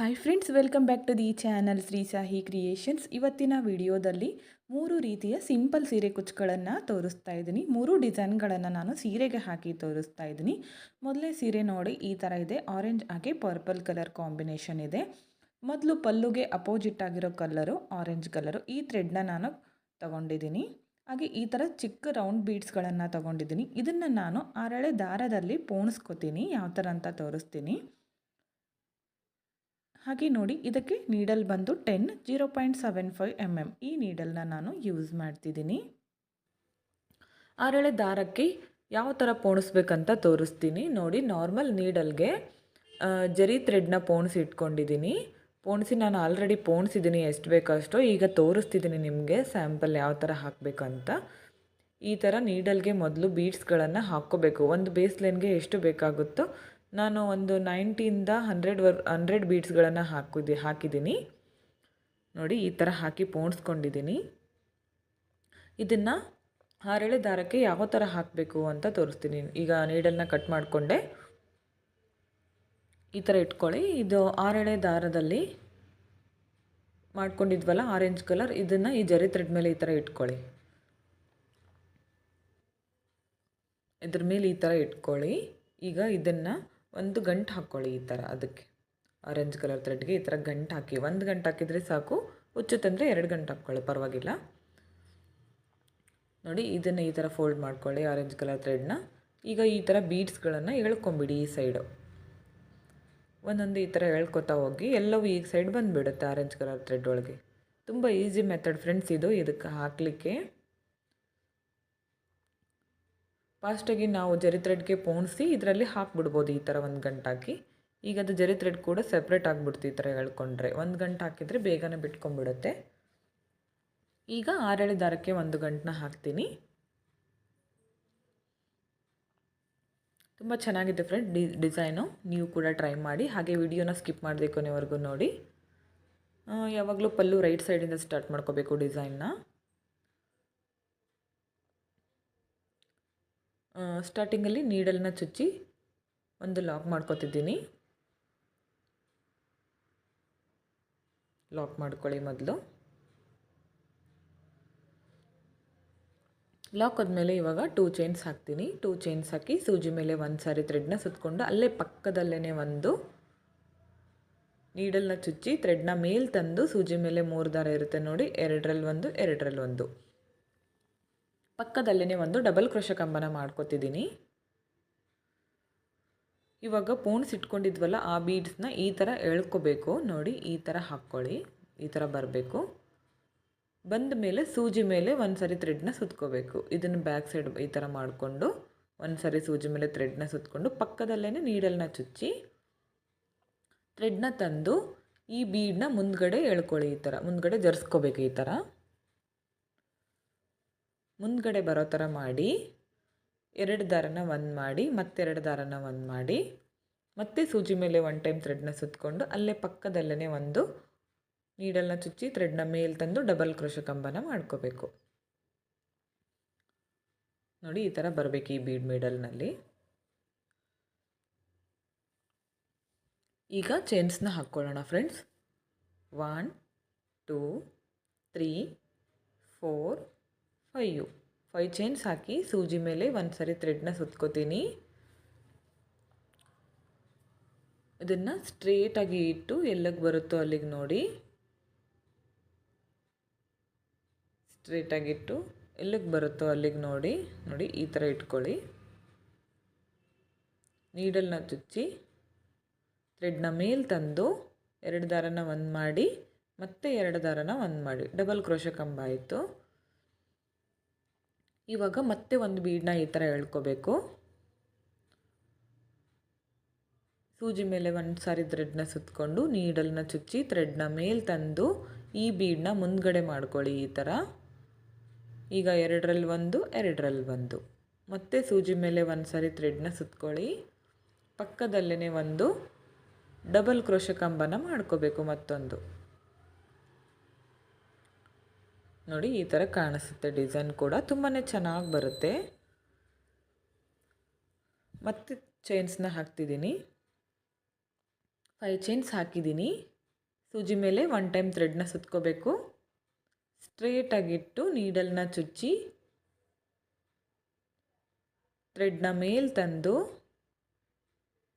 Hi friends welcome back to the channel Shri Sahi creations ಇವತ್ತಿನ ವಿಡಿಯೋದಲ್ಲಿ ಮೂರು ರೀತಿಯ ಸಿಂಪಲ್ ಸೀರೆ ಕುಚ್ಚುಗಳನ್ನು ತೋರಿಸ್ತಾ ಇದ್ದೀನಿ. ಮೂರು ಡಿಸೈನ್ಗಳನ್ನು ನಾನು ಸೀರೆಗೆ ಹಾಕಿ ತೋರಿಸ್ತಾ ಇದ್ದೀನಿ. ಮೊದಲೇ ಸೀರೆ ನೋಡಿ, ಈ ಥರ ಇದೆ. ಆರೆಂಜ್ ಹಾಗೆ ಪರ್ಪಲ್ ಕಲರ್ ಕಾಂಬಿನೇಷನ್ ಇದೆ. ಮೊದಲು ಪಲ್ಲುಗೆ ಅಪೋಸಿಟ್ ಆಗಿರೋ ಕಲರು ಆರೆಂಜ್ ಕಲರು ಈ ಥ್ರೆಡ್ನ ನಾನು ತಗೊಂಡಿದ್ದೀನಿ. ಹಾಗೆ ಈ ಥರ ಚಿಕ್ಕ ರೌಂಡ್ ಬೀಡ್ಸ್ಗಳನ್ನು ತಗೊಂಡಿದ್ದೀನಿ. ಇದನ್ನು ನಾನು ಆರಳೆ ದಾರದಲ್ಲಿ ಪೋಣಿಸ್ಕೊತೀನಿ. ಯಾವ ಥರ ಅಂತ ತೋರಿಸ್ತೀನಿ. ಹಾಗೆ ನೋಡಿ, ಇದಕ್ಕೆ ನೀಡಲ್ ಬಂದು ten zero point seven five M M ಈ ನೀಡಲ್ನ ನಾನು ಯೂಸ್ ಮಾಡ್ತಿದ್ದೀನಿ. ಅರಳೆ ದಾರಕ್ಕೆ ಯಾವ ಥರ ಪೋಣಿಸ್ಬೇಕಂತ ತೋರಿಸ್ತೀನಿ. ನೋಡಿ ನಾರ್ಮಲ್ ನೀಡಲ್ಗೆ ಜರಿ ಥ್ರೆಡ್ನ ಪೋಣಿಸಿ ಇಟ್ಕೊಂಡಿದ್ದೀನಿ. ಪೋಣಿಸಿ ನಾನು ಆಲ್ರೆಡಿ ಪೋಣಿಸಿದ್ದೀನಿ ಎಷ್ಟು ಬೇಕಷ್ಟೋ, ಈಗ ತೋರಿಸ್ತಿದ್ದೀನಿ ನಿಮಗೆ ಸ್ಯಾಂಪಲ್ ಯಾವ ಥರ ಹಾಕಬೇಕಂತ. ಈ ಥರ ನೀಡಲ್ಗೆ ಮೊದಲು ಬೀಡ್ಸ್ಗಳನ್ನು ಹಾಕ್ಕೋಬೇಕು. ಒಂದು ಬೇಸ್ ಲೈನ್ಗೆ ಎಷ್ಟು ಬೇಕಾಗುತ್ತೋ ನಾನು ಒಂದು ನೈಂಟಿಯಿಂದ ಹಂಡ್ರೆಡ್ ವರ್, ಹಂಡ್ರೆಡ್ ಬೀಡ್ಸ್ಗಳನ್ನು ಹಾಕಿದ್ದೆ, ಹಾಕಿದ್ದೀನಿ. ನೋಡಿ, ಈ ಥರ ಹಾಕಿ ಪೋಣಿಸ್ಕೊಂಡಿದ್ದೀನಿ. ಇದನ್ನು ಹರಳೆ ದಾರಕ್ಕೆ ಯಾವ ಥರ ಹಾಕಬೇಕು ಅಂತ ತೋರಿಸ್ತೀನಿ. ಈಗ ನೀಡಲ್ನ ಕಟ್ ಮಾಡಿಕೊಂಡೆ. ಈ ಥರ ಇಟ್ಕೊಳ್ಳಿ. ಇದು ಆರೆಳೆ ದಾರದಲ್ಲಿ ಮಾಡ್ಕೊಂಡಿದ್ವಲ್ಲ, ಆರೆಂಜ್ ಕಲರ್, ಇದನ್ನು ಈ ಜರಿ ಥ್ರೆಡ್ ಮೇಲೆ ಈ ಥರ ಇಟ್ಕೊಳ್ಳಿ. ಇದ್ರ ಮೇಲೆ ಈ ಥರ ಇಟ್ಕೊಳ್ಳಿ. ಈಗ ಇದನ್ನು ಒಂದು ಗಂಟು ಹಾಕ್ಕೊಳ್ಳಿ ಈ ಥರ ಅದಕ್ಕೆ. ಆರೆಂಜ್ ಕಲರ್ ಥ್ರೆಡ್ಗೆ ಈ ಥರ ಗಂಟು ಹಾಕಿ, ಒಂದು ಗಂಟು ಹಾಕಿದರೆ ಸಾಕು ಹುಚ್ಚುತ್ತಂದರೆ ಎರಡು ಗಂಟು ಹಾಕ್ಕೊಳ್ಳಿ, ಪರವಾಗಿಲ್ಲ. ನೋಡಿ, ಇದನ್ನು ಈ ಥರ ಫೋಲ್ಡ್ ಮಾಡ್ಕೊಳ್ಳಿ ಆರೆಂಜ್ ಕಲರ್ ಥ್ರೆಡ್ನ ಈಗ ಈ ಥರ ಬೀಡ್ಸ್ಗಳನ್ನು ಎಳ್ಕೊಂಬಿಡಿ ಈ ಸೈಡು ಒಂದೊಂದು ಈ ಥರ ಎಳ್ಕೊತಾ ಹೋಗಿ, ಎಲ್ಲವೂ ಈಗ ಸೈಡ್ ಬಂದುಬಿಡುತ್ತೆ ಆರೆಂಜ್ ಕಲರ್ ಥ್ರೆಡ್ ಒಳಗೆ. ತುಂಬ ಈಸಿ ಮೆಥಡ್ ಫ್ರೆಂಡ್ಸ್ ಇದು, ಇದಕ್ಕೆ ಹಾಕಲಿಕ್ಕೆ. ಫಾಸ್ಟಾಗಿ ನಾವು ಜರಿ ಥ್ರೆಡ್ಗೆ ಪೋಣಿಸಿ ಇದರಲ್ಲಿ ಹಾಕ್ಬಿಡ್ಬೋದು ಈ ಥರ ಒಂದು ಗಂಟಾಕಿ ಈಗ ಅದು ಜರಿ ಥ್ರೆಡ್ ಕೂಡ ಸಪ್ರೇಟ್ ಆಗಿಬಿಡ್ತು ಈ ಥರ ಹೇಳ್ಕೊಂಡ್ರೆ. ಒಂದು ಗಂಟೆ ಹಾಕಿದರೆ ಬೇಗನೆ ಬಿಟ್ಕೊಂಡ್ಬಿಡುತ್ತೆ. ಈಗ ಆರಳೆ ದಾರಕ್ಕೆ ಒಂದು ಗಂಟನ್ನ ಹಾಕ್ತೀನಿ. ತುಂಬ ಚೆನ್ನಾಗಿದೆ ಫ್ರೆಂಡ್ ಡಿ, ಡಿಸೈನು. ನೀವು ಕೂಡ ಟ್ರೈ ಮಾಡಿ. ಹಾಗೆ ವಿಡಿಯೋನ ಸ್ಕಿಪ್ ಮಾಡಬೇಕು ಕೊನೆವರೆಗೂ ನೋಡಿ. ಯಾವಾಗಲೂ ಪಲ್ಲು ರೈಟ್ ಸೈಡಿಂದ ಸ್ಟಾರ್ಟ್ ಮಾಡ್ಕೋಬೇಕು ಡಿಸೈನ್ನ. ಸ್ಟಾರ್ಟಿಂಗಲ್ಲಿ ನೀಡಲ್ನ ಚುಚ್ಚಿ ಒಂದು ಲಾಕ್ ಮಾಡ್ಕೋತಿದ್ದೀನಿ. ಲಾಕ್ ಮಾಡ್ಕೊಳ್ಳಿ ಮೊದಲು. ಲಾಕ್ ಆದಮೇಲೆ ಇವಾಗ ಟೂ ಚೈನ್ಸ್ ಹಾಕ್ತೀನಿ. ಟೂ ಚೈನ್ಸ್ ಹಾಕಿ ಸೂಜಿ ಮೇಲೆ ಒಂದು ಸಾರಿ ಥ್ರೆಡ್ನ ಸುತ್ತಕೊಂಡು ಅಲ್ಲೇ ಪಕ್ಕದಲ್ಲೇ ಒಂದು ನೀಡಲ್ನ ಚುಚ್ಚಿ ಥ್ರೆಡ್ನ ಮೇಲೆ ತಂದು ಸೂಜಿ ಮೇಲೆ ಮೂರು ದಾರ ಇರುತ್ತೆ ನೋಡಿ ಎರಡರಲ್ಲಿ ಒಂದು ಎರಡರಲ್ಲಿ ಒಂದು. ಪಕ್ಕದಲ್ಲೇ ಒಂದು ಡಬಲ್ ಕ್ರೋಶ ಕಂಬನ ಮಾಡ್ಕೊತಿದ್ದೀನಿ. ಇವಾಗ ಪೋಣ್ಸ್ ಇಟ್ಕೊಂಡಿದ್ವಲ್ಲ, ಆ ಬೀಡ್ಸ್ನ ಈ ಥರ ಎಳ್ಕೋಬೇಕು. ನೋಡಿ, ಈ ಥರ ಹಾಕ್ಕೊಳ್ಳಿ, ಈ ಥರ ಬರಬೇಕು. ಬಂದ ಮೇಲೆ ಸೂಜಿ ಮೇಲೆ ಒಂದು ಸರಿ ಥ್ರೆಡ್ನ ಸುತ್ಕೋಬೇಕು. ಇದನ್ನು ಬ್ಯಾಕ್ ಸೈಡ್ ಈ ಥರ ಮಾಡಿಕೊಂಡು ಒಂದು ಸರಿ ಸೂಜಿ ಮೇಲೆ ಥ್ರೆಡ್ನ ಸುತ್ತಕೊಂಡು ಪಕ್ಕದಲ್ಲೇ ನೀಡಲ್ನ ಚುಚ್ಚಿ ಥ್ರೆಡ್ನ ತಂದು ಈ ಬೀಡನ್ನ ಮುಂದ್ಗಡೆ ಎಳ್ಕೊಳ್ಳಿ ಈ ಥರ ಮುಂದ್ಗಡೆ ಜರ್ಸ್ಕೋಬೇಕು ಈ ಥರ ಮುಂದ್ಗಡೆ ಬರೋ ಥರ ಮಾಡಿ, ಎರಡು ದಾರನ ಒಂದು ಮಾಡಿ, ಮತ್ತೆರಡು ದಾರನ ಒಂದು ಮಾಡಿ, ಮತ್ತೆ ಸೂಜಿ ಮೇಲೆ ಒನ್ ಟೈಮ್ ಥ್ರೆಡ್ನ ಸುತ್ತಕೊಂಡು ಅಲ್ಲೇ ಪಕ್ಕದಲ್ಲೇ ಒಂದು ನೀಡಲ್ನ ಚುಚ್ಚಿ ಥ್ರೆಡ್ನ ಮೇಲೆ ತಂದು ಡಬಲ್ ಕ್ರೋಶ ಕಂಬನ ಮಾಡ್ಕೋಬೇಕು. ನೋಡಿ, ಈ ಥರ ಬರಬೇಕು ಈ ಬೀಡ್ ಮಿಡಲ್ನಲ್ಲಿ ಈಗ ಚೈನ್ಸ್ನ ಹಾಕ್ಕೊಳ್ಳೋಣ friends one two three four five. Five chains ಹಾಕಿ ಸೂಜಿ ಮೇಲೆ ಒಂದು ಸರಿ ಥ್ರೆಡ್ನ ಸುತ್ಕೋತೀನಿ. ಇದನ್ನು ಸ್ಟ್ರೇಟಾಗಿ ಇಟ್ಟು ಎಲ್ಲಿಗೆ ಬರುತ್ತೋ ಅಲ್ಲಿಗೆ ನೋಡಿ. ಸ್ಟ್ರೇಟಾಗಿಟ್ಟು ಎಲ್ಲಿಗೆ ಬರುತ್ತೋ ಅಲ್ಲಿಗೆ ನೋಡಿ. ನೋಡಿ, ಈ ಥರ ಇಟ್ಕೊಳ್ಳಿ. ನೀಡಲ್ನ ಚುಚ್ಚಿ ಥ್ರೆಡ್ನ ಮೇಲೆ ತಂದು ಎರಡು ದಾರನ ಒಂದು ಮಾಡಿ, ಮತ್ತೆ ಎರಡು ದಾರನ ಒಂದು ಮಾಡಿ. ಡಬಲ್ ಕ್ರೋಶ ಕಂಬ ಆಯಿತು. ಇವಾಗ ಮತ್ತೆ ಒಂದು ಬೀಡನ್ನ ಈ ಥರ ಎಳ್ಕೋಬೇಕು. ಸೂಜಿ ಮೇಲೆ ಒಂದು ಸಾರಿ ಥ್ರೆಡ್ನ ಸುತ್ತಕೊಂಡು ನೀಡಲ್ನ ಚುಚ್ಚಿ ಥ್ರೆಡ್ನ ಮೇಲೆ ತಂದು ಈ ಬೀಡನ್ನ ಮುಂದ್ಗಡೆ ಮಾಡ್ಕೊಳ್ಳಿ ಈ ಥರ. ಈಗ ಎರಡರಲ್ಲಿ ಒಂದು ಎರಡರಲ್ಲಿ ಒಂದು. ಮತ್ತೆ ಸೂಜಿ ಮೇಲೆ ಒಂದು ಸಾರಿ ಥ್ರೆಡ್ನ ಸುತ್ಕೊಳ್ಳಿ. ಪಕ್ಕದಲ್ಲೇ ಒಂದು ಡಬಲ್ ಕ್ರೋಶ ಕಂಬನ ಮಾಡ್ಕೋಬೇಕು ಮತ್ತೊಂದು. ನೋಡಿ, ಈ ಥರ ಕಾಣಿಸುತ್ತೆ ಡಿಸೈನ್ ಕೂಡ. ತುಂಬಾ ಚೆನ್ನಾಗಿ ಬರುತ್ತೆ. ಮತ್ತೆ ಚೈನ್ಸ್ನ ಹಾಕ್ತಿದ್ದೀನಿ. ಫೈವ್ ಚೈನ್ಸ್ ಹಾಕಿದ್ದೀನಿ. ಸೂಜಿ ಮೇಲೆ ಒನ್ ಟೈಮ್ ಥ್ರೆಡ್ನ ಸುತ್ಕೋಬೇಕು. ಸ್ಟ್ರೇಟಾಗಿಟ್ಟು ನೀಡಲ್ನ ಚುಚ್ಚಿ ಥ್ರೆಡ್ನ ಮೇಲೆ ತಂದು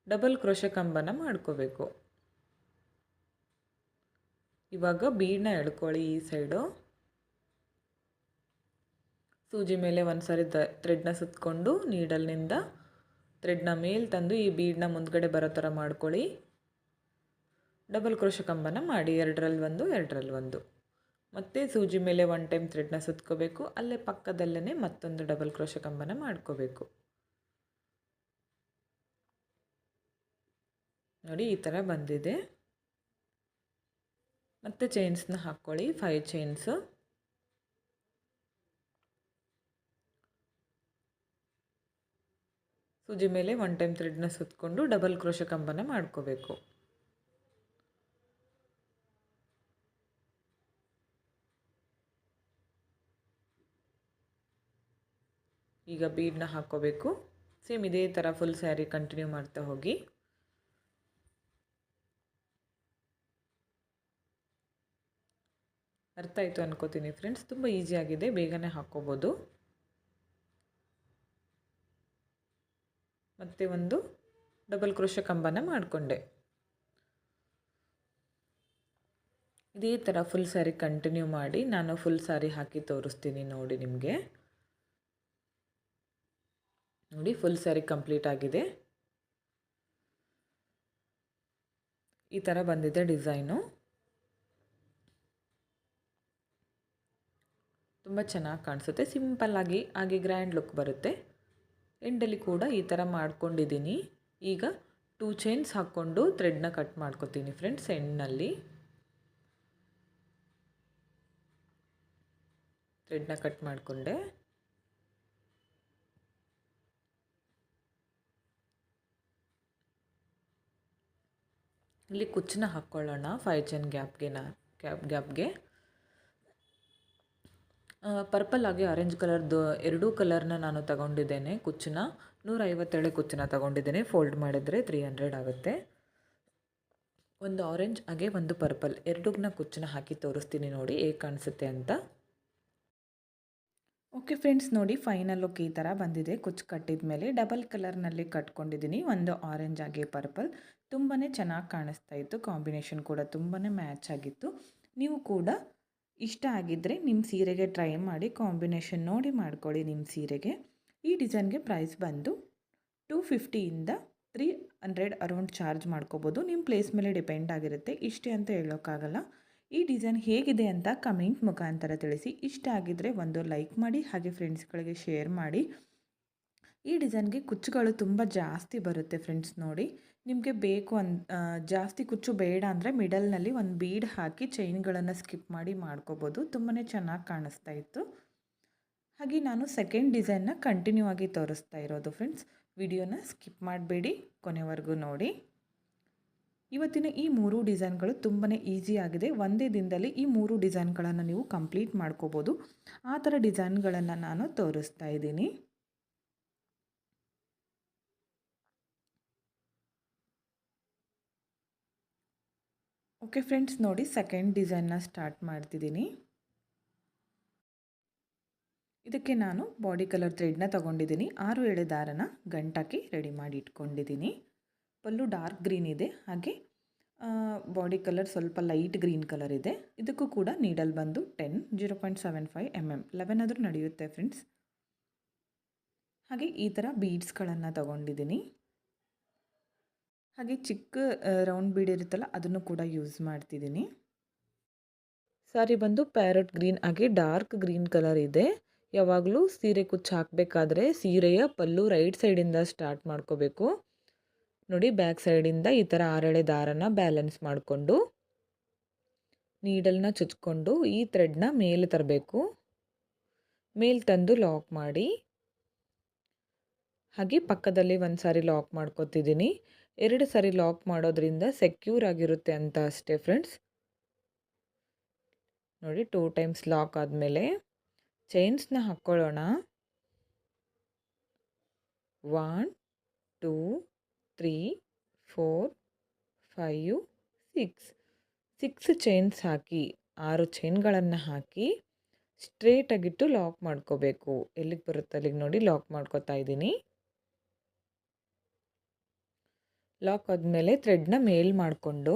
ಡಬಲ್ ಕ್ರೋಶ ಕಂಬನ ಮಾಡ್ಕೋಬೇಕು. ಇವಾಗ ಬೀಡನ್ನ ಎಳ್ಕೊಳ್ಳಿ ಈ ಸೈಡು ಸೂಜಿ ಮೇಲೆ ಒಂದು ಸಾರಿ ದ ಥ್ರೆಡ್ನ ಸುತ್ತಕೊಂಡು ನೀಡಲ್ನಿಂದ ಥ್ರೆಡ್ನ ಮೇಲೆ ತಂದು ಈ ಬೀಡನ್ನ ಮುಂದ್ಗಡೆ ಬರೋ ಥರ ಮಾಡ್ಕೊಳ್ಳಿ. ಡಬಲ್ ಕ್ರೋಶ ಕಂಬನ ಮಾಡಿ ಎರಡರಲ್ಲಿ ಒಂದು ಎರಡರಲ್ಲಿ ಒಂದು. ಮತ್ತು ಸೂಜಿ ಮೇಲೆ ಒನ್ ಟೈಮ್ ಥ್ರೆಡ್ನ ಸುತ್ಕೋಬೇಕು. ಅಲ್ಲೇ ಪಕ್ಕದಲ್ಲೇ ಮತ್ತೊಂದು ಡಬಲ್ ಕ್ರೋಶ ಕಂಬನ ಮಾಡ್ಕೋಬೇಕು. ನೋಡಿ, ಈ ಥರ ಬಂದಿದೆ. ಮತ್ತು ಚೈನ್ಸ್ನ ಹಾಕ್ಕೊಳ್ಳಿ ಫೈವ್ ಚೈನ್ಸು ಸೂಜಿ ಮೇಲೆ ಒನ್ ಟೈಮ್ ಥ್ರೆಡ್ನ ಸುತ್ತಕೊಂಡು ಡಬಲ್ ಕ್ರೋಶ ಕಂಬನ ಮಾಡ್ಕೋಬೇಕು. ಈಗ ಬೀಡನ್ನ ಹಾಕ್ಕೋಬೇಕು ಸೇಮ್ ಇದೇ ಥರ ಫುಲ್ ಸ್ಯಾರಿ ಕಂಟಿನ್ಯೂ ಮಾಡ್ತಾ ಹೋಗಿ. ಅರ್ಥ ಆಯಿತು ಅನ್ಕೋತೀನಿ ಫ್ರೆಂಡ್ಸ್ ತುಂಬ ಈಸಿಯಾಗಿದೆ ಬೇಗನೆ ಹಾಕ್ಕೋಬೋದು ಮತ್ತು ಒಂದು ಡಬಲ್ ಕ್ರೋಶ ಕಂಬನ ಮಾಡಿಕೊಂಡೆ. ಇದೇ ಥರ ಫುಲ್ ಸ್ಯಾರಿ ಕಂಟಿನ್ಯೂ ಮಾಡಿ ನಾನು ಫುಲ್ ಸ್ಯಾರಿ ಹಾಕಿ ತೋರಿಸ್ತೀನಿ ನೋಡಿ ನಿಮಗೆ. ನೋಡಿ ಫುಲ್ ಸ್ಯಾರಿ ಕಂಪ್ಲೀಟ್ ಆಗಿದೆ. ಈ ಥರ ಬಂದಿದೆ ಡಿಸೈನು. ತುಂಬ ಚೆನ್ನಾಗಿ ಕಾಣಿಸುತ್ತೆ. ಸಿಂಪಲ್ಲಾಗಿ ಹಾಗೆ ಗ್ರ್ಯಾಂಡ್ ಲುಕ್ ಬರುತ್ತೆ. ಎಂಡಲ್ಲಿ ಕೂಡ ಈ ಥರ ಮಾಡ್ಕೊಂಡಿದ್ದೀನಿ ಈಗ ಟೂ ಚೈನ್ಸ್ ಹಾಕ್ಕೊಂಡು ಥ್ರೆಡ್ನ ಕಟ್ ಮಾಡ್ಕೊತೀನಿ ಫ್ರೆಂಡ್ಸ್ ಎಂಡ್ನಲ್ಲಿ ಥ್ರೆಡ್ನ ಕಟ್ ಮಾಡಿಕೊಂಡೆ. ಇಲ್ಲಿ ಕುಚ್ಚನ್ನ ಹಾಕ್ಕೊಳ್ಳೋಣ ಫೈವ್ ಚೈನ್ ಗ್ಯಾಪ್ಗೆ ನಾ ಗ್ಯಾಪ್ ಗ್ಯಾಪ್ಗೆ ಪರ್ಪಲ್ ಆಗಿ ಆರೆಂಜ್ ಕಲರ್ದು ಎರಡೂ ಕಲರ್ನ ನಾನು ತಗೊಂಡಿದ್ದೇನೆ ಕುಚ್ಚನ್ನ. ನೂರೈವತ್ತೇಳು ಕುಚ್ಚನ್ನ ತಗೊಂಡಿದ್ದೇನೆ. ಫೋಲ್ಡ್ ಮಾಡಿದರೆ ತ್ರೀ ಹಂಡ್ರೆಡ್ ಆಗುತ್ತೆ. ಒಂದು ಆರೆಂಜ್ ಹಾಗೆ ಒಂದು ಪರ್ಪಲ್ ಎರಡುಗ್ನ ಕುಚ್ಚನ್ನ ಹಾಕಿ ತೋರಿಸ್ತೀನಿ ನೋಡಿ ಹೇಗೆ ಕಾಣಿಸುತ್ತೆ ಅಂತ. ಓಕೆ ಫ್ರೆಂಡ್ಸ್ ನೋಡಿ ಫೈನಲ್ ಲುಕ್ ಈ ಥರ ಬಂದಿದೆ. ಕುಚ್ಚು ಕಟ್ಟಿದ ಮೇಲೆ ಡಬಲ್ ಕಲರ್ನಲ್ಲಿ ಕಟ್ಕೊಂಡಿದ್ದೀನಿ. ಒಂದು ಆರೆಂಜ್ ಆಗಿ ಪರ್ಪಲ್ ತುಂಬಾ ಚೆನ್ನಾಗಿ ಕಾಣಿಸ್ತಾ ಇತ್ತು. ಕಾಂಬಿನೇಷನ್ ಕೂಡ ತುಂಬಾ ಮ್ಯಾಚ್ ಆಗಿತ್ತು. ನೀವು ಕೂಡ ಇಷ್ಟ ಆಗಿದ್ದರೆ ನಿಮ್ಮ ಸೀರೆಗೆ ಟ್ರೈ ಮಾಡಿ ಕಾಂಬಿನೇಷನ್ ನೋಡಿ ಮಾಡ್ಕೊಳ್ಳಿ ನಿಮ್ಮ ಸೀರೆಗೆ. ಈ ಡಿಸೈನ್ಗೆ ಪ್ರೈಸ್ ಬಂದು ಟೂ ಫಿಫ್ಟಿಯಿಂದ ತ್ರೀ ಹಂಡ್ರೆಡ್ ಅರೌಂಡ್ ಚಾರ್ಜ್ ಮಾಡ್ಕೋಬೋದು. ನಿಮ್ಮ ಪ್ಲೇಸ್ ಮೇಲೆ ಡಿಪೆಂಡ್ ಆಗಿರುತ್ತೆ. ಇಷ್ಟೇ ಅಂತ ಹೇಳೋಕ್ಕಾಗಲ್ಲ. ಈ ಡಿಸೈನ್ ಹೇಗಿದೆ ಅಂತ ಕಮೆಂಟ್ ಮುಖಾಂತರ ತಿಳಿಸಿ. ಇಷ್ಟ ಆಗಿದ್ದರೆ ಒಂದು ಲೈಕ್ ಮಾಡಿ, ಹಾಗೆ ಫ್ರೆಂಡ್ಸ್ಗಳಿಗೆ ಶೇರ್ ಮಾಡಿ. ಈ ಡಿಸೈನ್ಗೆ ಕುಚ್ಚುಗಳು ತುಂಬ ಜಾಸ್ತಿ ಬರುತ್ತೆ ಫ್ರೆಂಡ್ಸ್ ನೋಡಿ. ನಿಮಗೆ ಬೇಕು ಅನ್ ಜಾಸ್ತಿ ಕುಚ್ಚು ಬೇಡ ಅಂದರೆ ಮಿಡಲ್ನಲ್ಲಿ ಒಂದು ಬೀಡ್ ಹಾಕಿ ಚೈನ್ಗಳನ್ನು ಸ್ಕಿಪ್ ಮಾಡಿ ಮಾಡ್ಕೋಬೋದು. ತುಂಬಾ ಚೆನ್ನಾಗಿ ಕಾಣಿಸ್ತಾ ಇತ್ತು. ಹಾಗೆ ನಾನು ಸೆಕೆಂಡ್ ಡಿಸೈನ್ನ ಕಂಟಿನ್ಯೂ ಆಗಿ ತೋರಿಸ್ತಾ ಇರೋದು ಫ್ರೆಂಡ್ಸ್. ವಿಡಿಯೋನ ಸ್ಕಿಪ್ ಮಾಡಬೇಡಿ, ಕೊನೆವರೆಗೂ ನೋಡಿ. ಇವತ್ತಿನ ಈ ಮೂರು ಡಿಸೈನ್ಗಳು ತುಂಬಾ ಆಗಿದೆ. ಒಂದೇ ದಿನದಲ್ಲಿ ಈ ಮೂರು ಡಿಸೈನ್ಗಳನ್ನು ನೀವು ಕಂಪ್ಲೀಟ್ ಮಾಡ್ಕೋಬೋದು. ಆ ಥರ ಡಿಸೈನ್ಗಳನ್ನು ನಾನು ತೋರಿಸ್ತಾ ಇದ್ದೀನಿ. ಓಕೆ ಫ್ರೆಂಡ್ಸ್ ನೋಡಿ ಸೆಕೆಂಡ್ ಡಿಸೈನ್ನ ಸ್ಟಾರ್ಟ್ ಮಾಡ್ತಿದ್ದೀನಿ. ಇದಕ್ಕೆ ನಾನು ಬಾಡಿ ಕಲರ್ ಥ್ರೆಡ್ನ ತೊಗೊಂಡಿದ್ದೀನಿ. ಆರು ಎಳೆ ದಾರನ ಗಂಟಾಕಿ ರೆಡಿ ಮಾಡಿ ಇಟ್ಕೊಂಡಿದ್ದೀನಿ. ಪಲ್ಲು ಡಾರ್ಕ್ ಗ್ರೀನ್ ಇದೆ. ಹಾಗೆ ಬಾಡಿ ಕಲರ್ ಸ್ವಲ್ಪ ಲೈಟ್ ಗ್ರೀನ್ ಕಲರ್ ಇದೆ. ಇದಕ್ಕೂ ಕೂಡ ನೀಡಲ್ ಬಂದು ten zero point seven five M M eleven ಆದರೂ ನಡೆಯುತ್ತೆ ಫ್ರೆಂಡ್ಸ್ ಹಾಗೆ ಈ ಥರ ಬೀಡ್ಸ್ಗಳನ್ನು ತಗೊಂಡಿದ್ದೀನಿ. ಹಾಗೆ ಚಿಕ್ಕ ರೌಂಡ್ ಬೀಡ್ ಇರುತ್ತಲ್ಲ ಅದನ್ನು ಕೂಡ ಯೂಸ್ ಮಾಡ್ತಿದ್ದೀನಿ. ಸಾರಿ ಬಂದು ಪ್ಯಾರಟ್ ಗ್ರೀನ್, ಹಾಗೆ ಡಾರ್ಕ್ ಗ್ರೀನ್ ಕಲರ್ ಇದೆ. ಯಾವಾಗಲೂ ಸೀರೆ ಕುಚ್ಚು ಹಾಕಬೇಕಾದ್ರೆ ಸೀರೆಯ ಪಲ್ಲು ರೈಟ್ ಸೈಡಿಂದ ಸ್ಟಾರ್ಟ್ ಮಾಡ್ಕೋಬೇಕು. ನೋಡಿ ಬ್ಯಾಕ್ ಸೈಡಿಂದ ಈ ಥರ ಆರಳೆ ದಾರನ ಬ್ಯಾಲೆನ್ಸ್ ಮಾಡಿಕೊಂಡು, ನೀಡಲ್ನ ಚುಚ್ಕೊಂಡು ಈ ಥ್ರೆಡ್ನ ಮೇಲೆ ತರಬೇಕು. ಮೇಲೆ ತಂದು ಲಾಕ್ ಮಾಡಿ, ಹಾಗೆ ಪಕ್ಕದಲ್ಲಿ ಒಂದು ಸಾರಿ ಲಾಕ್ ಮಾಡ್ಕೊತಿದ್ದೀನಿ. ಎರಡು ಸಾರಿ ಲಾಕ್ ಮಾಡೋದ್ರಿಂದ ಸೆಕ್ಯೂರ್ ಆಗಿರುತ್ತೆ ಅಂತ ಅಷ್ಟೇ ಫ್ರೆಂಡ್ಸ್. ನೋಡಿ ಟೂ ಟೈಮ್ಸ್ ಲಾಕ್ ಆದಮೇಲೆ ಚೈನ್ಸ್ನ ಹಾಕ್ಕೊಳ್ಳೋಣ. One, two, three, four, five, six. Six chains ಹಾಕಿ, ಆರು ಚೈನ್ಗಳನ್ನು ಹಾಕಿ ಸ್ಟ್ರೇಟಾಗಿಟ್ಟು ಲಾಕ್ ಮಾಡ್ಕೋಬೇಕು. ಎಲ್ಲಿಗೆ ಬರುತ್ತೆ ಅಲ್ಲಿಗೆ ನೋಡಿ ಲಾಕ್ ಮಾಡ್ಕೋತಾ ಇದ್ದೀನಿ. ಲಾಕ್ ಆದಮೇಲೆ ಥ್ರೆಡ್ನ ಮೇಲ್ ಮಾಡಿಕೊಂಡು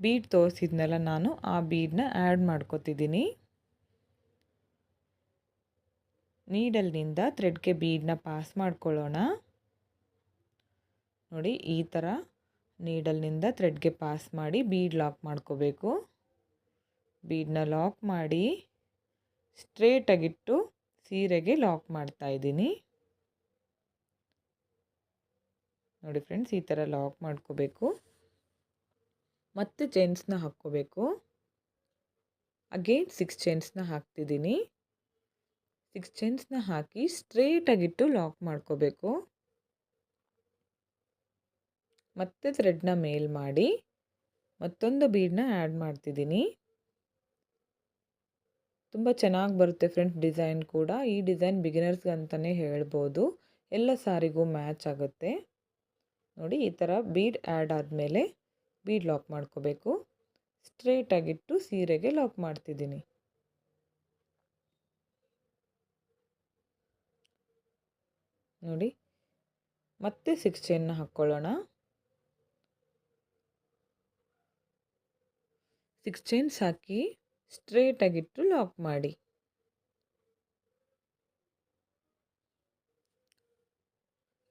ಬೀಡ್ ತೋರಿಸಿದ್ನಲ್ಲ ನಾನು, ಆ ಬೀಡನ್ನ ಆ್ಯಡ್ ಮಾಡ್ಕೋತಿದ್ದೀನಿ. ನೀಡಲ್ನಿಂದ ಥ್ರೆಡ್ಗೆ ಬೀಡನ್ನ ಪಾಸ್ ಮಾಡ್ಕೊಳ್ಳೋಣ. ನೋಡಿ, ಈ ಥರ ನೀಡಲ್ನಿಂದ ಥ್ರೆಡ್ಗೆ ಪಾಸ್ ಮಾಡಿ ಬೀಡ್ ಲಾಕ್ ಮಾಡ್ಕೋಬೇಕು. ಬೀಡನ್ನ ಲಾಕ್ ಮಾಡಿ ಸ್ಟ್ರೇಟಾಗಿಟ್ಟು ಸೀರೆಗೆ ಲಾಕ್ ಮಾಡ್ತಾ ಇದ್ದೀನಿ. ನೋಡಿ ಫ್ರೆಂಡ್ಸ್, ಈ ಥರ ಲಾಕ್ ಮಾಡ್ಕೋಬೇಕು. ಮತ್ತು ಚೈನ್ಸ್ನ ಹಾಕ್ಕೋಬೇಕು. ಅಗೇನ್ ಸಿಕ್ಸ್ ಚೈನ್ಸ್ನ ಹಾಕ್ತಿದ್ದೀನಿ. ಸಿಕ್ಸ್ ಚೈನ್ಸ್ನ ಹಾಕಿ ಸ್ಟ್ರೇಟಾಗಿಟ್ಟು ಲಾಕ್ ಮಾಡ್ಕೋಬೇಕು. ಮತ್ತೆ ಥ್ರೆಡ್ನ ಮೇಲ್ ಮಾಡಿ ಮತ್ತೊಂದು ಬೀಡನ್ನ ಆ್ಯಡ್ ಮಾಡ್ತಿದ್ದೀನಿ. ತುಂಬ ಚೆನ್ನಾಗಿ ಬರುತ್ತೆ ಫ್ರೆಂಡ್ಸ್ ಡಿಸೈನ್ ಕೂಡ. ಈ ಡಿಸೈನ್ ಬಿಗಿನರ್ಸ್ಗೆ ಅಂತಲೇ ಹೇಳ್ಬೋದು. ಎಲ್ಲ ಸಾರಿಗೂ ಮ್ಯಾಚ್ ಆಗುತ್ತೆ. ನೋಡಿ ಈ ಥರ ಬೀಡ್ ಆ್ಯಡ್ ಆದಮೇಲೆ ಬೀಡ್ ಲಾಕ್ ಮಾಡ್ಕೋಬೇಕು. ಸ್ಟ್ರೇಟಾಗಿಟ್ಟು ಸೀರೆಗೆ ಲಾಕ್ ಮಾಡ್ತಿದ್ದೀನಿ. ನೋಡಿ ಮತ್ತೆ ಸಿಕ್ಸ್ ಚೈನ್ನ ಹಾಕ್ಕೊಳ್ಳೋಣ. ಸಿಕ್ಸ್ ಚೈನ್ಸ್ ಹಾಕಿ ಸ್ಟ್ರೇಟಾಗಿಟ್ಟು ಲಾಕ್ ಮಾಡಿ.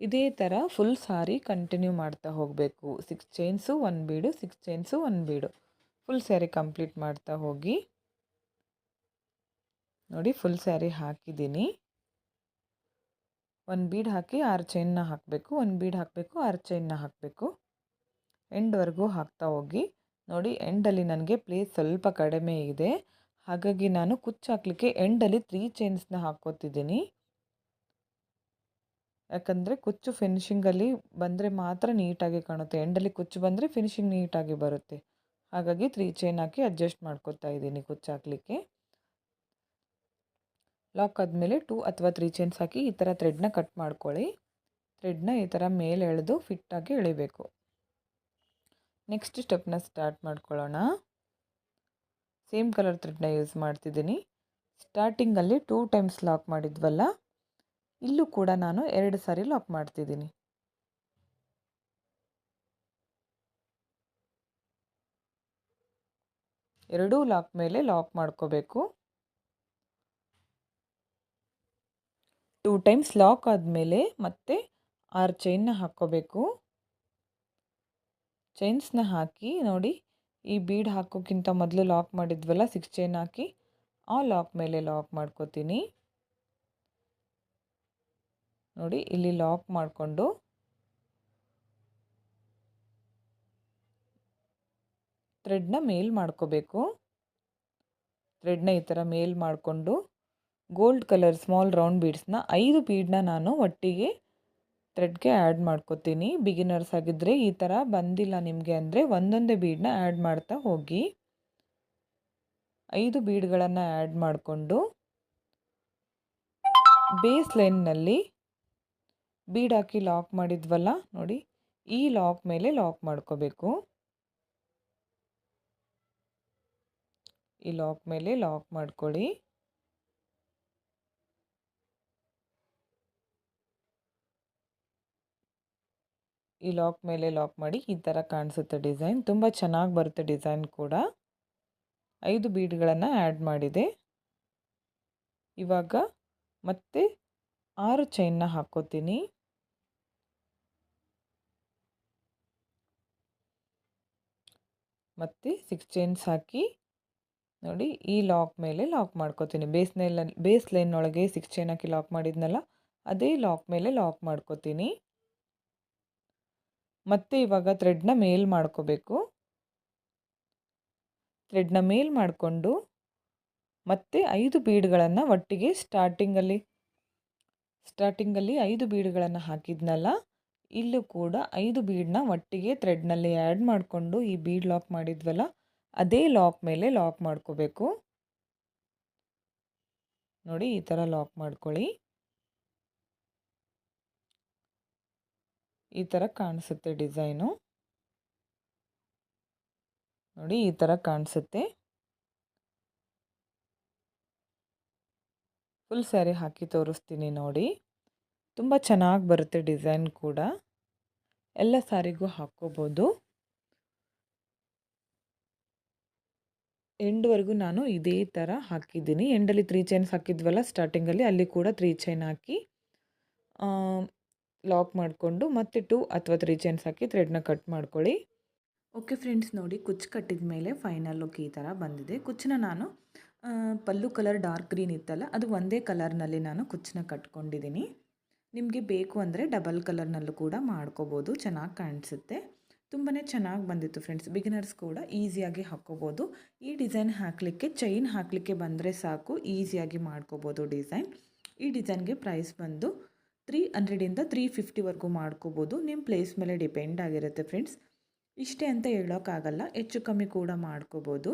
ಇದೇ ಥರ ಫುಲ್ ಸಾರಿ ಕಂಟಿನ್ಯೂ ಮಾಡ್ತಾ ಹೋಗಬೇಕು. ಸಿಕ್ಸ್ ಚೈನ್ಸು ಒಂದು ಬೀಡು ಸಿಕ್ಸ್ ಚೈನ್ಸು ಒಂದು ಬೀಡು ಫುಲ್ ಸ್ಯಾರಿ ಕಂಪ್ಲೀಟ್ ಮಾಡ್ತಾ ಹೋಗಿ. ನೋಡಿ ಫುಲ್ ಸ್ಯಾರಿ ಹಾಕಿದ್ದೀನಿ. ಒಂದು ಬೀಡ್ ಹಾಕಿ ಆರು ಚೈನ್ನ ಹಾಕಬೇಕು. ಒಂದು ಬೀಡ್ ಹಾಕಬೇಕು, ಆರು ಚೈನ್ನ ಹಾಕಬೇಕು. ಎಂಡ್ವರೆಗೂ ಹಾಕ್ತಾ ಹೋಗಿ. ನೋಡಿ ಎಂಡಲ್ಲಿ ನನಗೆ ಪ್ಲೇಸ್ ಸ್ವಲ್ಪ ಕಡಿಮೆ ಇದೆ. ಹಾಗಾಗಿ ನಾನು ಕುಚ್ಚು ಹಾಕಲಿಕ್ಕೆ ಎಂಡಲ್ಲಿ ತ್ರೀ ಚೈನ್ಸ್ನ ಹಾಕ್ಕೋತಿದ್ದೀನಿ. ಯಾಕಂದರೆ ಕುಚ್ಚು ಫಿನಿಶಿಂಗಲ್ಲಿ ಬಂದರೆ ಮಾತ್ರ ನೀಟಾಗಿ ಕಾಣುತ್ತೆ. ಎಂಡಲ್ಲಿ ಕುಚ್ಚು ಬಂದರೆ ಫಿನಿಶಿಂಗ್ ನೀಟಾಗಿ ಬರುತ್ತೆ. ಹಾಗಾಗಿ ತ್ರೀ ಚೈನ್ ಹಾಕಿ ಅಡ್ಜಸ್ಟ್ ಮಾಡ್ಕೊತಾ ಇದ್ದೀನಿ ಕುಚ್ಚು ಹಾಕಲಿಕ್ಕೆ. ಲಾಕ್ ಆದಮೇಲೆ ಟೂ ಅಥವಾ ತ್ರೀ ಚೈನ್ಸ್ ಹಾಕಿ ಈ ಥರ ಥ್ರೆಡ್ನ ಕಟ್ ಮಾಡ್ಕೊಳ್ಳಿ. ಥ್ರೆಡ್ನ ಈ ಥರ ಮೇಲೆ ಎಳೆದು ಫಿಟ್ಟಾಗಿ ಎಳಿಬೇಕು. ನೆಕ್ಸ್ಟ್ ಸ್ಟೆಪ್ನ ಸ್ಟಾರ್ಟ್ ಮಾಡ್ಕೊಳ್ಳೋಣ. ಸೇಮ್ ಕಲರ್ ಥ್ರೆಡ್ನ ಯೂಸ್ ಮಾಡ್ತಿದ್ದೀನಿ. ಸ್ಟಾರ್ಟಿಂಗಲ್ಲಿ ಟೂ ಟೈಮ್ಸ್ ಲಾಕ್ ಮಾಡಿದ್ವಲ್ಲ ಇಲ್ಲೂ ಕೂಡ ನಾನು ಎರಡು ಸಾರಿ ಲಾಕ್ ಮಾಡ್ತಿದ್ದೀನಿ. ಎರಡೂ ಲಾಕ್ ಮೇಲೆ ಲಾಕ್ ಮಾಡ್ಕೋಬೇಕು. ಟೂ ಟೈಮ್ಸ್ ಲಾಕ್ ಆದಮೇಲೆ ಮತ್ತೆ ಆರು ಚೈನ್ನ ಹಾಕ್ಕೋಬೇಕು. ಚೈನ್ಸ್ನ ಹಾಕಿ ನೋಡಿ, ಈ ಬೀಡ್ ಹಾಕೋಕ್ಕಿಂತ ಮೊದಲು ಲಾಕ್ ಮಾಡಿದ್ವಲ್ಲ ಸಿಕ್ಸ್ ಚೈನ್ ಹಾಕಿ, ಆ ಲಾಕ್ ಮೇಲೆ ಲಾಕ್ ಮಾಡ್ಕೋತೀನಿ. ನೋಡಿ ಇಲ್ಲಿ ಲಾಕ್ ಮಾಡಿಕೊಂಡು ಥ್ರೆಡ್ನ ಮೇಲ್ ಮಾಡ್ಕೋಬೇಕು. ಥ್ರೆಡ್ನ ಈ ಥರ ಮೇಲ್ ಮಾಡಿಕೊಂಡು ಗೋಲ್ಡ್ ಕಲರ್ ಸ್ಮಾಲ್ ರೌಂಡ್ ಬೀಡ್ಸ್ನ ಐದು ಬೀಡ್ನ ನಾನು ಒಟ್ಟಿಗೆ ಥ್ರೆಡ್ಗೆ ಆ್ಯಡ್ ಮಾಡ್ಕೋತೀನಿ. ಬಿಗಿನರ್ಸ್ ಆಗಿದ್ದರೆ ಈ ಥರ ಬಂದಿಲ್ಲ ನಿಮಗೆ ಅಂದರೆ ಒಂದೊಂದೇ ಬೀಡನ್ನ ಆ್ಯಡ್ ಮಾಡ್ತಾ ಹೋಗಿ ಐದು ಬೀಡ್ಗಳನ್ನು ಆ್ಯಡ್ ಮಾಡಿಕೊಂಡು ಬೇಸ್ ಲೈನ್ನಲ್ಲಿ ಬೀಡ್ ಹಾಕಿ ಲಾಕ್ ಮಾಡಿದ್ವಲ್ಲ? ನೋಡಿ, ಈ ಲಾಕ್ ಮೇಲೆ ಲಾಕ್ ಮಾಡ್ಕೋಬೇಕು. ಈ ಲಾಕ್ ಮೇಲೆ ಲಾಕ್ ಮಾಡ್ಕೊಳ್ಳಿ. ಈ ಲಾಕ್ ಮೇಲೆ ಲಾಕ್ ಮಾಡಿ ಈ ಥರ ಕಾಣಿಸುತ್ತೆ ಡಿಸೈನ್. ತುಂಬ ಚೆನ್ನಾಗಿ ಬರುತ್ತೆ ಡಿಸೈನ್ ಕೂಡ. ಐದು ಬೀಡ್ಗಳನ್ನು ಆ್ಯಡ್ ಮಾಡಿದೆ. ಇವಾಗ ಮತ್ತೆ ಆರು ಚೈನ್ನ ಹಾಕ್ಕೋತೀನಿ. ಮತ್ತು ಸಿಕ್ಸ್ ಚೈನ್ಸ್ ಹಾಕಿ ನೋಡಿ ಈ ಲಾಕ್ ಮೇಲೆ ಲಾಕ್ ಮಾಡ್ಕೋತೀನಿ. ಬೇಸ್ ಬೇಸ್ ಲೈನ್ ಒಳಗೆ ಸಿಕ್ಸ್ ಚೈನ್ ಹಾಕಿ ಲಾಕ್ ಮಾಡಿದ್ನಲ್ಲ, ಅದೇ ಲಾಕ್ ಮೇಲೆ ಲಾಕ್ ಮಾಡ್ಕೋತೀನಿ. ಮತ್ತೆ ಇವಾಗ ಥ್ರೆಡ್ನ ಮೇಲ್ ಮಾಡ್ಕೋಬೇಕು. ಥ್ರೆಡ್ನ ಮೇಲ್ ಮಾಡಿಕೊಂಡು ಮತ್ತೆ ಐದು ಬೀಡ್ಗಳನ್ನು ಒಟ್ಟಿಗೆ ಸ್ಟಾರ್ಟಿಂಗಲ್ಲಿ ಸ್ಟಾರ್ಟಿಂಗಲ್ಲಿ ಐದು ಬೀಡ್ಗಳನ್ನು ಹಾಕಿದ್ನಲ್ಲ ಇಲ್ಲೂ ಕೂಡ ಐದು ಬೀಡನ್ನ ಒಟ್ಟಿಗೆ ಥ್ರೆಡ್ನಲ್ಲಿ ಆ್ಯಡ್ ಮಾಡಿಕೊಂಡು ಈ ಬೀಡ್ ಲಾಕ್ ಮಾಡಿದ್ವಲ್ಲ, ಅದೇ ಲಾಕ್ ಮೇಲೆ ಲಾಕ್ ಮಾಡ್ಕೋಬೇಕು. ನೋಡಿ ಈ ಥರ ಲಾಕ್ ಮಾಡ್ಕೊಳ್ಳಿ. ಈ ಥರ ಕಾಣಿಸುತ್ತೆ ಡಿಸೈನು. ನೋಡಿ ಈ ಥರ ಕಾಣಿಸುತ್ತೆ. ಫುಲ್ ಸ್ಯಾರಿ ಹಾಕಿ ತೋರಿಸ್ತೀನಿ ನೋಡಿ. ತುಂಬ ಚೆನ್ನಾಗಿ ಬರುತ್ತೆ ಡಿಸೈನ್ ಕೂಡ. ಎಲ್ಲ ಸಾರಿಗೂ ಹಾಕ್ಕೋಬೋದು. ಎಂಡ್ವರೆಗೂ ನಾನು ಇದೇ ಥರ ಹಾಕಿದ್ದೀನಿ. ಎಂಡಲ್ಲಿ ತ್ರೀ ಚೈನ್ಸ್ ಹಾಕಿದ್ವಲ್ಲ ಸ್ಟಾರ್ಟಿಂಗಲ್ಲಿ ಅಲ್ಲಿ ಕೂಡ ತ್ರೀ ಚೈನ್ ಹಾಕಿ ಲಾಕ್ ಮಾಡಿಕೊಂಡು ಮತ್ತೆ ಟೂ ಅಥವಾ ತ್ರೀ ಚೈನ್ಸ್ ಹಾಕಿ ಥ್ರೆಡ್ನ ಕಟ್ ಮಾಡ್ಕೊಳ್ಳಿ. ಓಕೆ ಫ್ರೆಂಡ್ಸ್ ನೋಡಿ ಕುಚ್ಚು ಕಟ್ಟಿದ ಮೇಲೆ ಫೈನಲ್ ಲುಕ್ ಈ ಥರ ಬಂದಿದೆ. ಕುಚ್ಚನ್ನ ನಾನು ಪಲ್ಲು ಕಲರ್ ಡಾರ್ಕ್ ಗ್ರೀನ್ ಇತ್ತಲ್ಲ, ಅದು ಒಂದೇ ಕಲರ್ನಲ್ಲಿ ನಾನು ಕುಚ್ಚನ್ನ ಕಟ್ಕೊಂಡಿದ್ದೀನಿ. ನಿಮಗೆ ಬೇಕು ಅಂದರೆ ಡಬಲ್ ಕಲರ್ನಲ್ಲೂ ಕೂಡ ಮಾಡ್ಕೋಬೋದು. ಚೆನ್ನಾಗಿ ಕಾಣಿಸುತ್ತೆ. ತುಂಬಾ ಚೆನ್ನಾಗಿ ಬಂದಿತ್ತು ಫ್ರೆಂಡ್ಸ್ ಬಿಗಿನರ್ಸ್ ಕೂಡ ಈಸಿಯಾಗಿ ಹಾಕ್ಕೋಬೋದು. ಈ ಡಿಸೈನ್ ಹಾಕಲಿಕ್ಕೆ ಚೈನ್ ಹಾಕಲಿಕ್ಕೆ ಬಂದರೆ ಸಾಕು. ಈಸಿಯಾಗಿ ಮಾಡ್ಕೋಬೋದು ಡಿಸೈನ್ ಈ ಡಿಸೈನ್ಗೆ ಪ್ರೈಸ್ ಬಂದು ತ್ರೀ ಹಂಡ್ರೆಡಿಂದ ತ್ರೀ ಫಿಫ್ಟಿವರೆಗೂ ಮಾಡ್ಕೋಬೋದು. ನಿಮ್ಮ ಪ್ಲೇಸ್ ಮೇಲೆ ಡಿಪೆಂಡ್ ಆಗಿರುತ್ತೆ ಫ್ರೆಂಡ್ಸ್ ಇಷ್ಟೇ ಅಂತ ಹೇಳೋಕ್ಕಾಗಲ್ಲ. ಹೆಚ್ಚು ಕಮ್ಮಿ ಕೂಡ ಮಾಡ್ಕೋಬೋದು.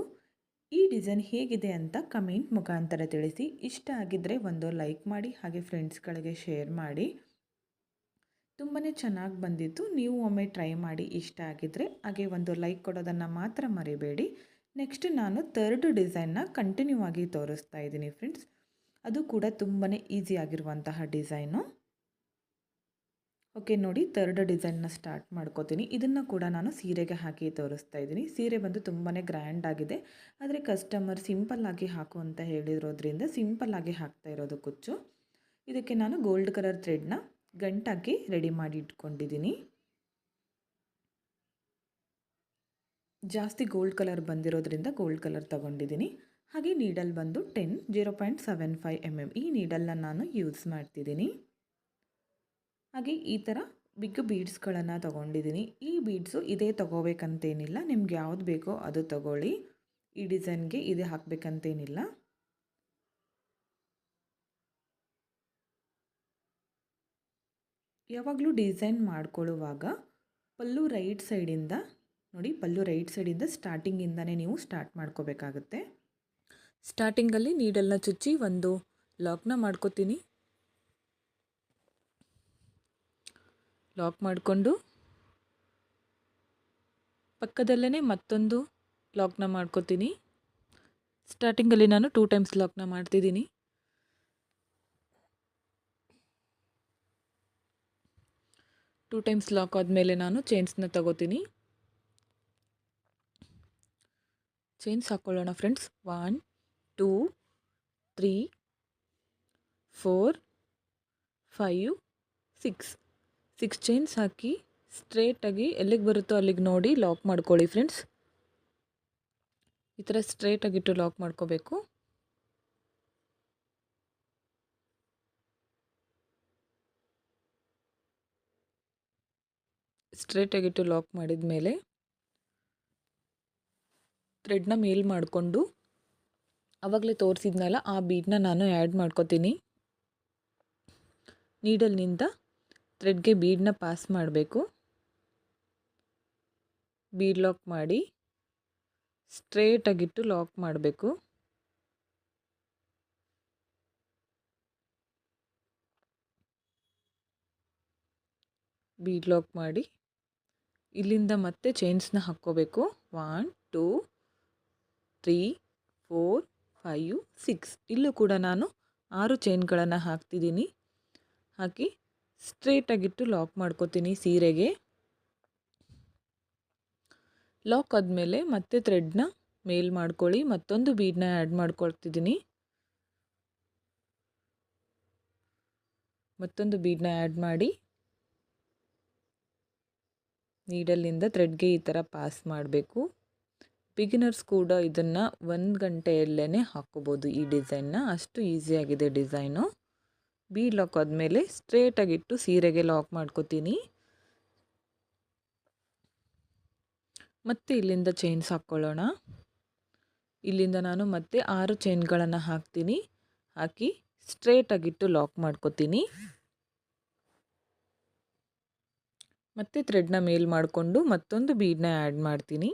ಈ ಡಿಸೈನ್ ಹೇಗಿದೆ ಅಂತ ಕಮೆಂಟ್ ಮುಖಾಂತರ ತಿಳಿಸಿ. ಇಷ್ಟ ಆಗಿದ್ದರೆ ಒಂದು ಲೈಕ್ ಮಾಡಿ, ಹಾಗೆ ಫ್ರೆಂಡ್ಸ್ಗಳಿಗೆ ಶೇರ್ ಮಾಡಿ. ತುಂಬಾ ಚೆನ್ನಾಗಿ ಬಂದಿತ್ತು. ನೀವು ಒಮ್ಮೆ ಟ್ರೈ ಮಾಡಿ ಇಷ್ಟ ಆಗಿದ್ದರೆ ಹಾಗೆ ಒಂದು ಲೈಕ್ ಕೊಡೋದನ್ನು ಮಾತ್ರ ಮರಿಬೇಡಿ. ನೆಕ್ಸ್ಟ್ ನಾನು ತರ್ಡ್ ಡಿಸೈನ್ನ ಕಂಟಿನ್ಯೂ ಆಗಿ ತೋರಿಸ್ತಾ ಇದ್ದೀನಿ ಫ್ರೆಂಡ್ಸ್. ಅದು ಕೂಡ ತುಂಬಾ ಈಸಿ ಆಗಿರುವಂತಹ ಡಿಸೈನು. ಓಕೆ, ನೋಡಿ ಥರ್ಡ್ ಡಿಸೈನ್ನ ಸ್ಟಾರ್ಟ್ ಮಾಡ್ಕೋತೀನಿ. ಇದನ್ನು ಕೂಡ ನಾನು ಸೀರೆಗೆ ಹಾಕಿ ತೋರಿಸ್ತಾ ಇದ್ದೀನಿ. ಸೀರೆ ಬಂದು ತುಂಬಾ ಗ್ರ್ಯಾಂಡ್ ಆಗಿದೆ. ಆದರೆ ಕಸ್ಟಮರ್ ಸಿಂಪಲ್ ಆಗಿ ಹಾಕು ಅಂತ ಹೇಳಿರೋದ್ರಿಂದ ಸಿಂಪಲ್ ಆಗಿ ಹಾಕ್ತಾ ಇರೋದು ಕುಚ್ಚು. ಇದಕ್ಕೆ ನಾನು ಗೋಲ್ಡ್ ಕಲರ್ ಥ್ರೆಡ್ನ ಗಂಟಾಕಿ ರೆಡಿ ಮಾಡಿ ಇಟ್ಕೊಂಡಿದ್ದೀನಿ. ಜಾಸ್ತಿ ಗೋಲ್ಡ್ ಕಲರ್ ಬಂದಿರೋದ್ರಿಂದ ಗೋಲ್ಡ್ ಕಲರ್ ತಗೊಂಡಿದ್ದೀನಿ. ಹಾಗೆ ನೀಡಲ್ ಬಂದು ten, zero point seven five M M ಈ ನೀಡಲ್ನ ನಾನು ಯೂಸ್ ಮಾಡ್ತಿದ್ದೀನಿ. ಹಾಗೆ ಈ ಥರ ಬಿಗ್ ಬೀಡ್ಸ್ಗಳನ್ನು ತೊಗೊಂಡಿದ್ದೀನಿ ಈ ಬೀಡ್ಸು ಇದೇ ತೊಗೋಬೇಕಂತೇನಿಲ್ಲ. ನಿಮ್ಗೆ ಯಾವ್ದು ಬೇಕೋ ಅದು ತಗೊಳ್ಳಿ. ಈ ಡಿಸೈನ್ಗೆ ಇದೇ ಹಾಕಬೇಕಂತೇನಿಲ್ಲ. ಯಾವಾಗಲೂ ಡಿಸೈನ್ ಮಾಡ್ಕೊಳ್ಳುವಾಗ ಪಲ್ಲು ರೈಟ್ ಸೈಡಿಂದ, ನೋಡಿ ಪಲ್ಲು ರೈಟ್ ಸೈಡಿಂದ ಸ್ಟಾರ್ಟಿಂಗಿಂದನೇ ನೀವು ಸ್ಟಾರ್ಟ್ ಮಾಡ್ಕೋಬೇಕಾಗುತ್ತೆ. ಸ್ಟಾರ್ಟಿಂಗಲ್ಲಿ ನೀಡಲ್ನ ಚುಚ್ಚಿ ಒಂದು ಲಾಕ್ನ ಮಾಡ್ಕೋತೀನಿ. ಲಾಕ್ ಮಾಡಿಕೊಂಡು. ಪಕ್ಕದಲ್ಲೇ ಮತ್ತೊಂದು ಲಾಕ್ನ ಮಾಡ್ಕೋತೀನಿ. ಸ್ಟಾರ್ಟಿಂಗಲ್ಲಿ ನಾನು ಟೂ ಟೈಮ್ಸ್ ಲಾಕ್ನ ಮಾಡ್ತಿದ್ದೀನಿ. ಟೂ ಟೈಮ್ಸ್ ಲಾಕ್ ಆದಮೇಲೆ ನಾನು ಚೈನ್ಸ್ನ ತಗೋತೀನಿ. ಚೈನ್ಸ್ ಹಾಕ್ಕೊಳ್ಳೋಣ friends one two three four five six six chains ಹಾಕಿ ಸ್ಟ್ರೇಟಾಗಿ ಎಲ್ಲಿಗೆ ಬರುತ್ತೋ ಅಲ್ಲಿಗೆ ನೋಡಿ ಲಾಕ್ ಮಾಡ್ಕೊಳ್ಳಿ ಫ್ರೆಂಡ್ಸ್ ಈ ಥರ ಸ್ಟ್ರೇಟಾಗಿಟ್ಟು ಲಾಕ್ ಮಾಡ್ಕೋಬೇಕು. ಸ್ಟ್ರೇಟಾಗಿಟ್ಟು ಲಾಕ್ ಮಾಡಿದ ಮೇಲೆ ಥ್ರೆಡ್ನ ಮೇಲ್ ಮಾಡಿಕೊಂಡು ಆವಾಗಲೇ ತೋರಿಸಿದ್ನಲ್ಲ ಆ ಬೀಡನ್ನ ನಾನು ಆ್ಯಡ್ ಮಾಡ್ಕೋತೀನಿ. ನೀಡಲ್ನಿಂದ ಥ್ರೆಡ್ಗೆ ಬೀಡನ್ನ ಪಾಸ್ ಮಾಡಬೇಕು. ಬೀಡ್ ಲಾಕ್ ಮಾಡಿ ಸ್ಟ್ರೇಟಾಗಿಟ್ಟು ಲಾಕ್ ಮಾಡಬೇಕು. ಬೀಡ್ ಲಾಕ್ ಮಾಡಿ, ಇಲ್ಲಿಂದ ಮತ್ತೆ ಚೈನ್ಸ್ನ ಹಾಕ್ಕೋಬೇಕು. One two three four five six ಇಲ್ಲೂ ಕೂಡ ನಾನು ಆರು ಚೈನ್ಗಳನ್ನು ಹಾಕ್ತಿದ್ದೀನಿ. ಹಾಕಿ ಸ್ಟ್ರೇಟಾಗಿಟ್ಟು ಲಾಕ್ ಮಾಡ್ಕೋತೀನಿ ಸೀರೆಗೆ. ಲಾಕ್ ಆದಮೇಲೆ ಮತ್ತೆ ಥ್ರೆಡ್ನ ಮೇಲ್ ಮಾಡ್ಕೊಳ್ಳಿ, ಮತ್ತೊಂದು ಬೀಡನ್ನ ಆ್ಯಡ್ ಮಾಡ್ಕೊಳ್ತಿದ್ದೀನಿ. ಮತ್ತೊಂದು ಬೀಡನ್ನ ಆ್ಯಡ್ ಮಾಡಿ. ನೀಡಲ್ಲಿಂದ ಥ್ರೆಡ್ಗೆ ಈ ಥರ ಪಾಸ್ ಮಾಡಬೇಕು. ಬಿಗಿನರ್ಸ್ ಕೂಡ ಇದನ್ನು ಒಂದು ಗಂಟೆಯಲ್ಲೇ ಹಾಕ್ಕೋಬೋದು ಈ ಡಿಸೈನ್ನ. ಅಷ್ಟು ಈಸಿಯಾಗಿದೆ ಡಿಸೈನು. ಬೀಡ್ ಲಾಕ್ ಆದಮೇಲೆ ಸ್ಟ್ರೇಟಾಗಿಟ್ಟು ಸೀರೆಗೆ ಲಾಕ್ ಮಾಡ್ಕೋತೀನಿ. ಮತ್ತು ಇಲ್ಲಿಂದ ಚೈನ್ಸ್ ಹಾಕ್ಕೊಳ್ಳೋಣ. ಇಲ್ಲಿಂದ ನಾನು ಮತ್ತೆ ಆರು ಚೈನ್ಗಳನ್ನು ಹಾಕ್ತೀನಿ. ಹಾಕಿ ಸ್ಟ್ರೇಟಾಗಿಟ್ಟು ಲಾಕ್ ಮಾಡ್ಕೋತೀನಿ. ಮತ್ತೆ ಥ್ರೆಡ್ನ ಮೇಲ್ ಮಾಡಿಕೊಂಡು ಮತ್ತೊಂದು ಬೀಡನ್ನ ಆ್ಯಡ್ ಮಾಡ್ತೀನಿ.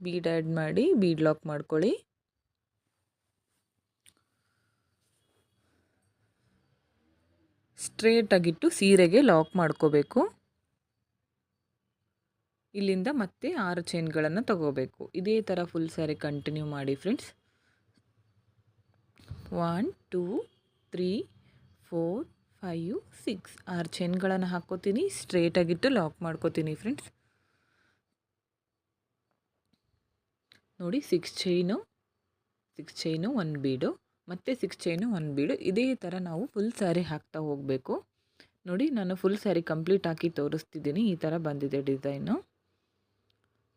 ಬೀಡ್ ಆ್ಯಡ್ ಮಾಡಿ ಬೀಡ್ ಲಾಕ್ ಮಾಡ್ಕೊಳ್ಳಿ. ಸ್ಟ್ರೇಟಾಗಿಟ್ಟು ಸೀರೆಗೆ ಲಾಕ್ ಮಾಡ್ಕೋಬೇಕು. ಇಲ್ಲಿಂದ ಮತ್ತೆ ಆರು ಚೈನ್ಗಳನ್ನು ತಗೋಬೇಕು. ಇದೇ ಥರ ಫುಲ್ ಸ್ಯಾರಿ ಕಂಟಿನ್ಯೂ ಮಾಡಿ friends one two three four five six ಆರು ಚೈನ್ಗಳನ್ನು ಹಾಕ್ಕೋತೀನಿ. ಸ್ಟ್ರೇಟಾಗಿಟ್ಟು ಲಾಕ್ ಮಾಡ್ಕೋತೀನಿ ಫ್ರೆಂಡ್ಸ್ ನೋಡಿ six chain six chain one bead ಮತ್ತು ಸಿಕ್ಸ್ ಚೈನು ಒಂದು ಬೀಡು. ಇದೇ ಥರ ನಾವು ಫುಲ್ ಸ್ಯಾರಿ ಹಾಕ್ತಾ ಹೋಗಬೇಕು. ನೋಡಿ, ನಾನು ಫುಲ್ ಸ್ಯಾರಿ ಕಂಪ್ಲೀಟ್ ಹಾಕಿ ತೋರಿಸ್ತಿದ್ದೀನಿ. ಈ ಥರ ಬಂದಿದೆ ಡಿಸೈನು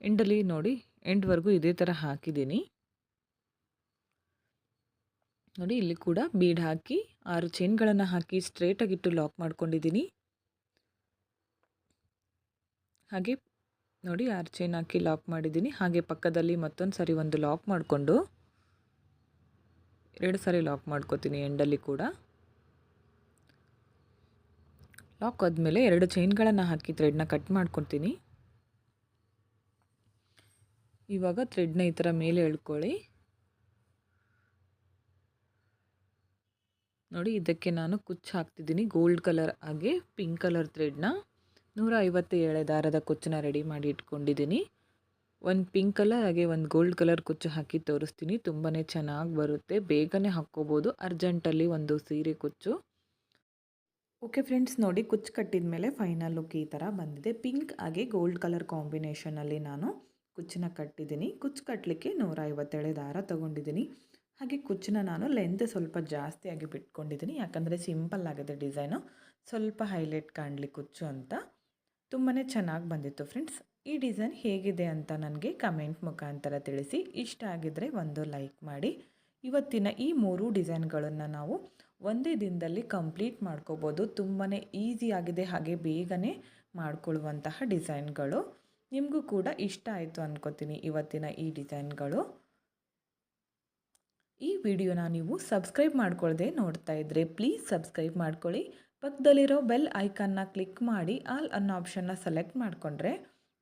ಎಂಡಲ್ಲಿ ನೋಡಿ ಎಂಡ್ವರೆಗೂ ಇದೇ ಥರ ಹಾಕಿದ್ದೀನಿ. ನೋಡಿ, ಇಲ್ಲಿ ಕೂಡ ಬೀಡ್ ಹಾಕಿ, ಆರು ಚೈನ್ಗಳನ್ನು ಹಾಕಿ ಸ್ಟ್ರೇಟಾಗಿಟ್ಟು ಲಾಕ್ ಮಾಡ್ಕೊಂಡಿದ್ದೀನಿ. ಹಾಗೆ ನೋಡಿ, ಆರು ಚೈನ್ ಹಾಕಿ ಲಾಕ್ ಮಾಡಿದ್ದೀನಿ. ಹಾಗೆ ಪಕ್ಕದಲ್ಲಿ ಮತ್ತೊಂದು ಸರಿ ಒಂದು ಲಾಕ್ ಮಾಡಿಕೊಂಡು. ಎರಡು ಸಾರಿ ಲಾಕ್ ಮಾಡ್ಕೋತೀನಿ ಎಂಡಲ್ಲಿ ಕೂಡ. ಲಾಕ್ ಆದಮೇಲೆ ಎರಡು ಚೈನ್ಗಳನ್ನು ಹಾಕಿ ಥ್ರೆಡ್ನ ಕಟ್ ಮಾಡ್ಕೊತೀನಿ ಇವಾಗ ಥ್ರೆಡ್ನ ಈ ಥರ ಮೇಲೆ ಎಳ್ಕೊಳ್ಳಿ. ನೋಡಿ ಇದಕ್ಕೆ ನಾನು ಕುಚ್ಚು ಹಾಕ್ತಿದ್ದೀನಿ ಗೋಲ್ಡ್ ಕಲರ್ ಹಾಗೆ ಪಿಂಕ್ ಕಲರ್ ಥ್ರೆಡ್ನ ನೂರ ಐವತ್ತು ದಾರದ ಕುಚ್ಚನ್ನ ರೆಡಿ ಮಾಡಿ ಇಟ್ಕೊಂಡಿದ್ದೀನಿ. ಒಂದು ಪಿಂಕ್ ಕಲರ್ ಹಾಗೆ ಒಂದು ಗೋಲ್ಡ್ ಕಲರ್ ಕುಚ್ಚು ಹಾಕಿ ತೋರಿಸ್ತೀನಿ. ತುಂಬಾ ಚೆನ್ನಾಗಿ ಬರುತ್ತೆ. ಬೇಗನೆ ಹಾಕ್ಕೋಬೋದು. ಅರ್ಜೆಂಟಲ್ಲಿ ಒಂದು ಸೀರೆ ಕುಚ್ಚು. ಓಕೆ ಫ್ರೆಂಡ್ಸ್ ನೋಡಿ ಕುಚ್ಚು ಕಟ್ಟಿದ ಮೇಲೆ ಫೈನಲ್ ಲುಕ್ ಈ ಥರ ಬಂದಿದೆ. ಪಿಂಕ್ ಹಾಗೆ ಗೋಲ್ಡ್ ಕಲರ್ ಕಾಂಬಿನೇಷನಲ್ಲಿ ನಾನು ಕುಚ್ಚನ್ನ ಕಟ್ಟಿದ್ದೀನಿ. ಕುಚ್ಚು ಕಟ್ಟಲಿಕ್ಕೆ ನೂರ ಐವತ್ತೇಳೆ ದಾರ ತೊಗೊಂಡಿದ್ದೀನಿ. ಹಾಗೆ ಕುಚ್ಚನ್ನ ನಾನು ಲೆಂತ್ ಸ್ವಲ್ಪ ಜಾಸ್ತಿಯಾಗಿ ಬಿಟ್ಕೊಂಡಿದ್ದೀನಿ. ಯಾಕಂದರೆ ಸಿಂಪಲ್ ಆಗಿದೆ ಡಿಸೈನು ಸ್ವಲ್ಪ ಹೈಲೈಟ್ ಕಾಣಲಿ ಕುಚ್ಚು ಅಂತ. ತುಂಬಾ ಚೆನ್ನಾಗಿ ಬಂದಿತ್ತು ಫ್ರೆಂಡ್ಸ್ ಈ ಡಿಸೈನ್ ಹೇಗಿದೆ ಅಂತ ನನಗೆ ಕಮೆಂಟ್ ಮುಖಾಂತರ ತಿಳಿಸಿ. ಇಷ್ಟ ಆಗಿದ್ದರೆ ಒಂದು ಲೈಕ್ ಮಾಡಿ. ಇವತ್ತಿನ ಈ ಮೂರು ಡಿಸೈನ್ಗಳನ್ನು ನಾವು ಒಂದೇ ದಿನದಲ್ಲಿ ಕಂಪ್ಲೀಟ್ ಮಾಡ್ಕೋಬೋದು. ತುಂಬಾ ಈಸಿಯಾಗಿದೆ ಹಾಗೆ ಬೇಗನೆ ಮಾಡ್ಕೊಳ್ಳುವಂತಹ ಡಿಸೈನ್ಗಳು. ನಿಮಗೂ ಕೂಡ ಇಷ್ಟ ಆಯಿತು ಅನ್ಕೋತೀನಿ ಇವತ್ತಿನ ಈ ಡಿಸೈನ್ಗಳು. ಈ ವಿಡಿಯೋನ ನೀವು ಸಬ್ಸ್ಕ್ರೈಬ್ ಮಾಡ್ಕೊಳ್ಳದೆ ನೋಡ್ತಾ ಇದ್ದರೆ ಪ್ಲೀಸ್ ಸಬ್ಸ್ಕ್ರೈಬ್ ಮಾಡ್ಕೊಳ್ಳಿ. ಪಕ್ಕದಲ್ಲಿರೋ ಬೆಲ್ ಐಕನ್ನ ಕ್ಲಿಕ್ ಮಾಡಿ. ಆಲ್ ಅನ್ನೋ ಆಪ್ಷನ್ನ ಸೆಲೆಕ್ಟ್ ಮಾಡಿಕೊಂಡ್ರೆ